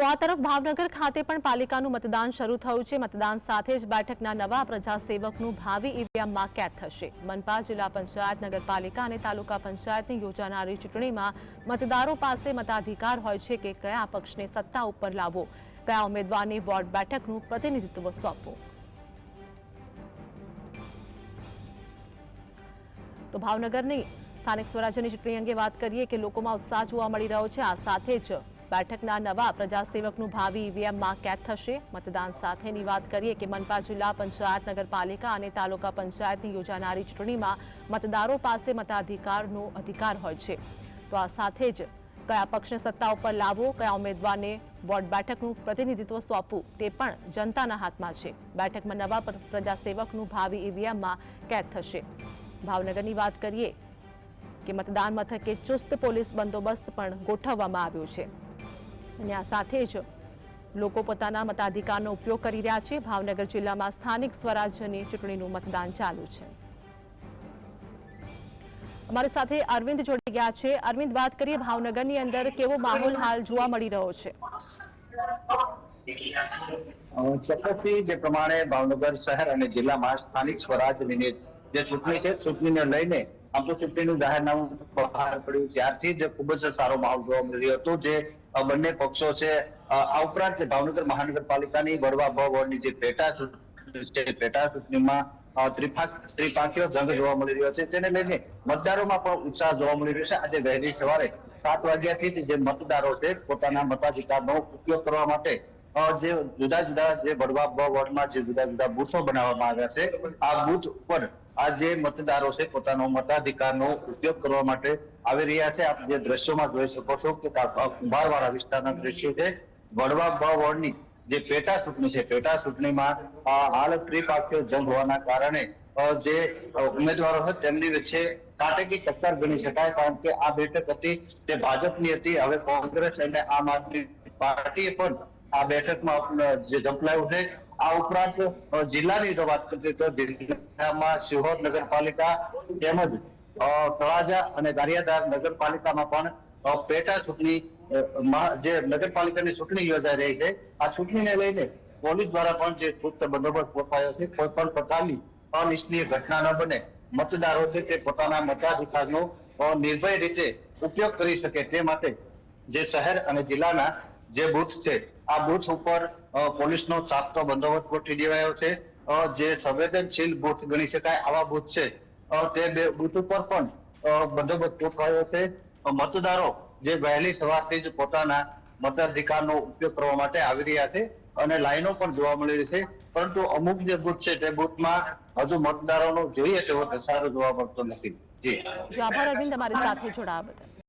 તો આ તરફ ભાવનગર ખાતે પણ પાલિકાનું મતદાન શરૂ થયું છે. મતદાન સાથે જ બેઠકના નવા પ્રજાસેવકનું ભાવિ ઈવીએમમાં કેદ થશે. મનપા જિલ્લા પંચાયત, નગરપાલિકા અને તાલુકા પંચાયતની યોજાનારી ચૂંટણીમાં મતદારો પાસે મતાધિકાર હોય છે કે કયા પક્ષને સત્તા ઉપર લાવવો. કયા ઉમેદવારને વોર્ડ બેઠકનું પ્રતિનિધિત્વ સોંપવું. તો ભાવનગરની સ્થાનિક સ્વરાજ્યની ચૂંટણી અંગે વાત કરીએ કે લોકોમાં ઉત્સાહ જોવા મળી રહ્યો છે. આ સાથે જ બેઠકના નવા પ્રજાસેવકનું ભાવિ ઈવીએમમાં કેદ થશે. મતદાન સાથેની વાત કરીએ કે મનપા જિલ્લા પંચાયત નગરપાલિકા અને તાલુકા પંચાયતની યોજાનારી ચૂંટણીમાં મતદારો પાસે મતાધિકારનો અધિકાર હોય છે. તો આ સાથે જ કયા પક્ષને સત્તા ઉપર લાવવો, કયા ઉમેદવારને વોર્ડ બેઠકનું પ્રતિનિધિત્વ સોંપવું તે પણ જનતાના હાથમાં છે. બેઠકમાં નવા પ્રજાસેવકનું ભાવિ ઈવીએમમાં કેદ થશે. ભાવનગરની વાત કરીએ કે મતદાન મથકે ચુસ્ત પોલીસ બંદોબસ્ત પણ ગોઠવવામાં આવ્યો છે. અને આ સાથે જ લોકો પોતાના મતાધિકારનો ઉપયોગ કરી રહ્યા છે. ભાવનગર જિલ્લામાં સ્થાનિક સ્વરાજ્યની ચૂંટણીનું મતદાન ચાલુ છે. અમારી સાથે અરવિંદ જોડી ગયા છે. અરવિંદ, વાત કરીએ ભાવનગરની અંદર કેવો માહોલ હાલ જોવા મળી રહ્યો છે? ચોક્કસથી જે પ્રમાણે ભાવનગર શહેર અને જિલ્લામાં સ્થાનિક સ્વરાજ્યની જે ચૂંટણી છે, ચૂંટણીને લઈને આમ તો ચૂંટણીનું જાહેરનામું બહાર પડ્યું. ત્યારથી જ ખૂબ જ સારો માહોલ જોવા મળી રહ્યો હતો. જે બંને પક્ષો છે. આ ઉપરાંત ભાવનગર મહાનગરપાલિકાની વડવા બ વોર્ડની જે પેટા ચૂંટણી પેટા ચૂંટણીમાં ત્રિપાંખીઓ ત્રિપાખ- જંગ જોવા મળી રહ્યો છે. તેને લઈને મતદારોમાં પણ ઉત્સાહ જોવા મળી રહ્યો છે. આજે વહેલી સવારે સાત વાગ્યાથી જ જે મતદારો છે, પોતાના મતાધિકારનો ઉપયોગ કરવા માટે જે જુદા જુદા જે વડવા બ વોર્ડમાં જે જુદા જુદા બૂથો બનાવવામાં આવ્યા છે, આ બૂથ ઉપર આ જે મતદારો છે, પોતાનો મતાધિકારનો ઉપયોગ કરવા માટે આવી રહ્યા છે. આપ જે દ્રશ્યોમાં જોઈ શકો છો કે કુંભારવાળા વિસ્તારના દ્રશ્યો છે. વડવા બ વોર્ડની જે પેટા ચૂંટણી છે, પેટા ચૂંટણીમાં હાલ ત્રિપાક્ષીય જંગ હોવાના કારણે જે ઉમેદવારો છે, તેમની વચ્ચે કાટેકી ટક્કર ગણી શકાય, કારણ કે આ બેઠક હતી, તે ભાજપની હતી. હવે કોંગ્રેસ અને આમ આદમી પાર્ટીએ પણ આ બેઠકમાં જે ઝંપલાયું છે. આ ઉપરાંત જિલ્લાની જો વાત કરીએ તો જિલ્લામાં સિહોર નગરપાલિકા તેમજ તળાજા અને ગારિયાધાર નગરપાલિકામાં પણ પેટા ચૂંટણી જે નગરપાલિકાની ચૂંટણી યોજાઈ રહી છે, આ ચૂંટણીને લઈને પોલીસ દ્વારા પણ જે ગુપ્ત બંદોબસ્ત ગોઠવાયો છે, કોઈ પણ પ્રકારની અનિચ્છનીય ઘટના ન બને. મતદારો છે તે પોતાના મતાધિકારનો નિર્ભય રીતે ઉપયોગ કરી શકે તે માટે જે શહેર અને જિલ્લાના જે બૂથ છે, આ બૂથ ઉપર પોલીસનો ચાપતો બંદોબસ્ત ગોઠવી દેવાયો છે. જે સંવેદનશીલ બૂથ ગણી શકાય આવા બૂથ છે. તે બે બુથ ઉપર પણ બંદોબસ્ત ગોઠવાયો છે. મતદારો જે વહેલી સવારથી જ પોતાના મતાધિકારનો ઉપયોગ કરવા માટે આવી રહ્યા છે અને લાઈનો પણ જોવા મળી રહી છે. પરંતુ અમુક જે બુથ છે તે બુથમાં હજુ મતદારોનો જોઈએ તેવો ઘસારો જોવા મળતો નથી. જી. આભાર અરવિંદ અમારી સાથે જોડાવા બદલ.